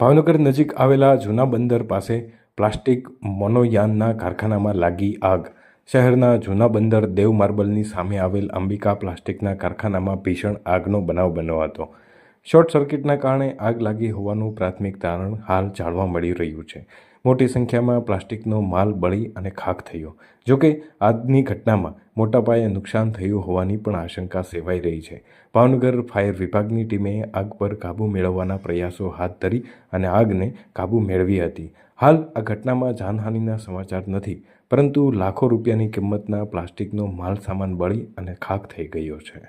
ભાવનગર નજીક આવેલા જૂના બંદર પાસે પ્લાસ્ટિક મોનોયાનના કારખાનામાં લાગી આગ. શહેરના જૂના બંદર દેવ માર્બલની સામે આવેલ અંબિકા પ્લાસ્ટિકના કારખાનામાં ભીષણ આગનો બનાવ બન્યો હતો. શોર્ટ સર્કિટના કારણે આગ લાગી હોવાનું પ્રાથમિક તારણ હાલ જાણવા મળી રહ્યું છે. મોટી સંખ્યામાં પ્લાસ્ટિકનો માલ બળી અને ખાખ થયો. જોકે આજની ઘટનામાં મોટા પાયે નુકસાન થયું હોવાની પણ આશંકા સેવાઈ રહી છે. ભાવનગર ફાયર વિભાગની ટીમે આગ પર કાબૂ મેળવવાના પ્રયાસો હાથ ધરી અને આગને કાબૂ મેળવી હતી. હાલ આ ઘટનામાં જાનહાનિના સમાચાર નથી, પરંતુ લાખો રૂપિયાની કિંમતના પ્લાસ્ટિકનો માલ સામાન બળી અને ખાખ થઈ ગયો છે.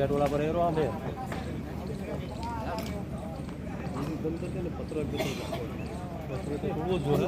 ટોળા પર એરો આવે પત્ર પત્ર તો જોવે